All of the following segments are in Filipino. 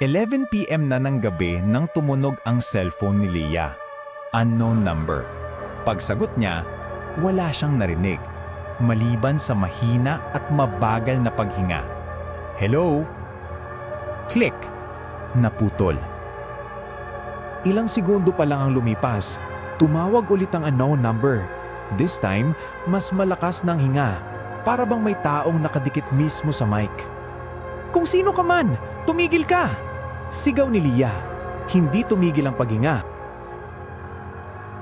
11pm na ng gabi nang tumunog ang cellphone ni Leah. Unknown number. Pagsagot niya, wala siyang narinig. Maliban sa mahina at mabagal na paghinga. Hello? Click. Naputol. Ilang segundo pa lang ang lumipas, tumawag ulit ang unknown number. This time, mas malakas ng hinga. Para bang may taong nakadikit mismo sa mic. Kung sino ka man, tumigil ka! Sigaw ni Lia. Hindi tumigil ang paghinga.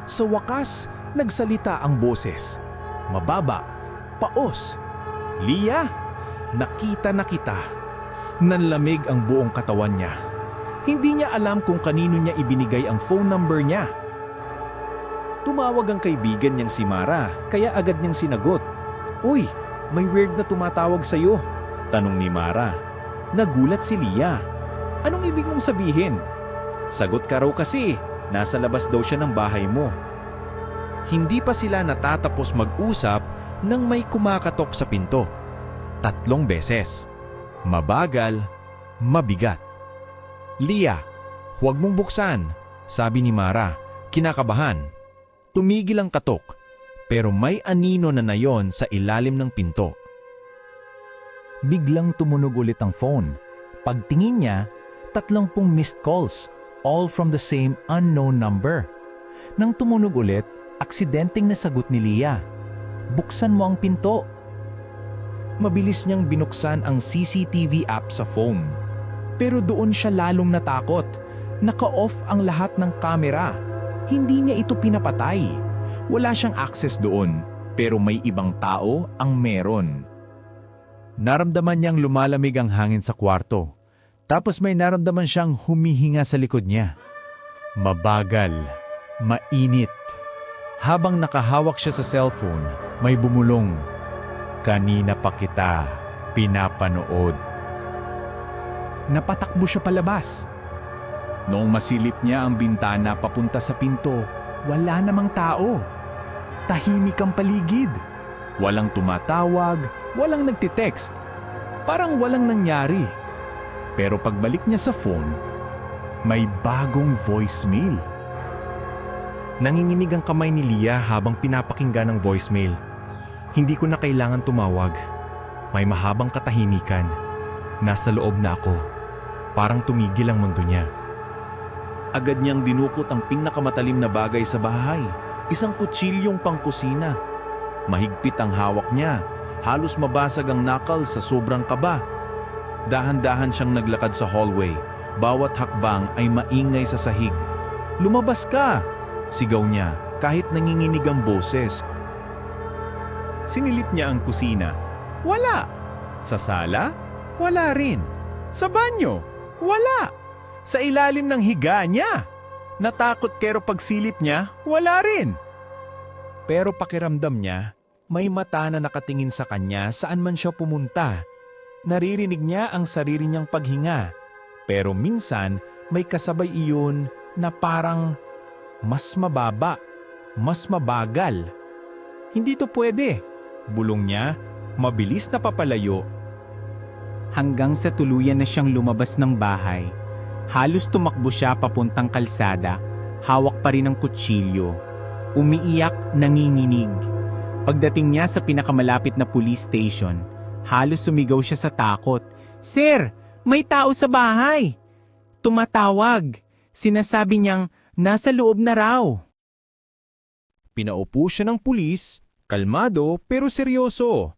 Sa wakas, nagsalita ang boses. Mababa, paos. Lia, nakita na kita. Nanlamig ang buong katawan niya. Hindi niya alam kung kanino niya ibinigay ang phone number niya. Tumawag ang kaibigan niyang si Mara, kaya agad niyang sinagot. Uy, may weird na tumatawag sa'yo. Tanong ni Mara. Nagulat si Lia. Anong ibig mong sabihin? Sagot ka raw kasi, nasa labas daw siya ng bahay mo. Hindi pa sila natatapos mag-usap nang may kumakatok sa pinto. Tatlong beses. Mabagal, mabigat. Lia, huwag mong buksan, sabi ni Mara, kinakabahan. Tumigil ang katok, pero may anino na nayon sa ilalim ng pinto. Biglang tumunog ulit ang phone. Pagtingin niya, tatlumpung missed calls, all from the same unknown number. Nang tumunog ulit, aksidenteng nasagot ni Lia. Buksan mo ang pinto. Mabilis niyang binuksan ang CCTV app sa phone. Pero doon siya lalong natakot. Naka-off ang lahat ng kamera. Hindi niya ito pinapatay. Wala siyang access doon, pero may ibang tao ang meron. Naramdaman niyang lumalamig ang hangin sa kwarto. Tapos may naramdaman siyang humihinga sa likod niya. Mabagal, mainit. Habang nakahawak siya sa cellphone, may bumulong. Kanina pa kita pinapanood. Napatakbo siya palabas. Noong masilip niya ang bintana papunta sa pinto, wala namang tao. Tahimik ang paligid. Walang tumatawag, walang nagtitext. Parang walang nangyari. Pero pagbalik niya sa phone, may bagong voicemail. Nanginginig ang kamay ni Lia habang pinapakinggan ang voicemail. Hindi ko na kailangan tumawag. May mahabang katahimikan. Nasa loob na ako. Parang tumigil ang mundo niya. Agad niyang dinukot ang pinakamatalim na bagay sa bahay. Isang kutsilyong pangkusina. Mahigpit ang hawak niya. Halos mabasag ang knuckles sa sobrang kaba. Dahan-dahan siyang naglakad sa hallway. Bawat hakbang ay maingay sa sahig. Lumabas ka! Sigaw niya kahit nanginginig ang boses. Sinilip niya ang kusina. Wala! Sa sala? Wala rin. Sa banyo? Wala! Sa ilalim ng higa niya? Natakot pero pagsilip niya, wala rin. Pero pakiramdam niya, may mata na nakatingin sa kanya saan man siya pumunta. Naririnig niya ang sarili niyang paghinga. Pero minsan, may kasabay iyon na parang mas mababa, mas mabagal. Hindi to pwede. Bulong niya, mabilis na papalayo. hanggang sa tuluyan na siyang lumabas ng bahay. Halos tumakbo siya papuntang kalsada, hawak pa rin ang kutsilyo. Umiiyak, nanginginig. Pagdating niya sa pinakamalapit na police station, halos sumigaw siya sa takot. Sir, may tao sa bahay! Tumatawag. Sinasabi niyang nasa loob na raw. Pinaupo siya ng pulis, kalmado pero seryoso.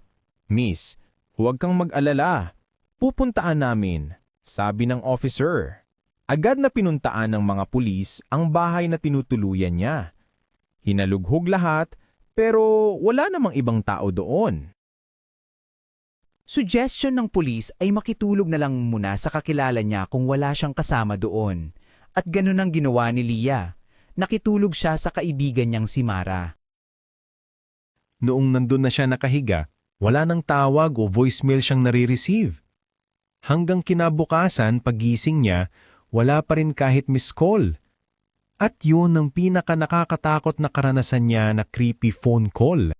Miss, huwag kang mag-alala. Pupuntaan namin, sabi ng officer. Agad na pinuntaan ng mga pulis ang bahay na tinutuluyan niya. Hinalughog lahat pero wala namang ibang tao doon. Suggestion ng pulis ay makitulog na lang muna sa kakilala niya kung wala siyang kasama doon. At ganun ang ginawa ni Lia. Nakitulog siya sa kaibigan niyang si Mara. Noong nandun na siya nakahiga, wala nang tawag o voicemail siyang nare-receive. Hanggang kinabukasan pagising niya, wala pa rin kahit miss call. At yun ang pinaka nakakatakot na karanasan niya na creepy phone call.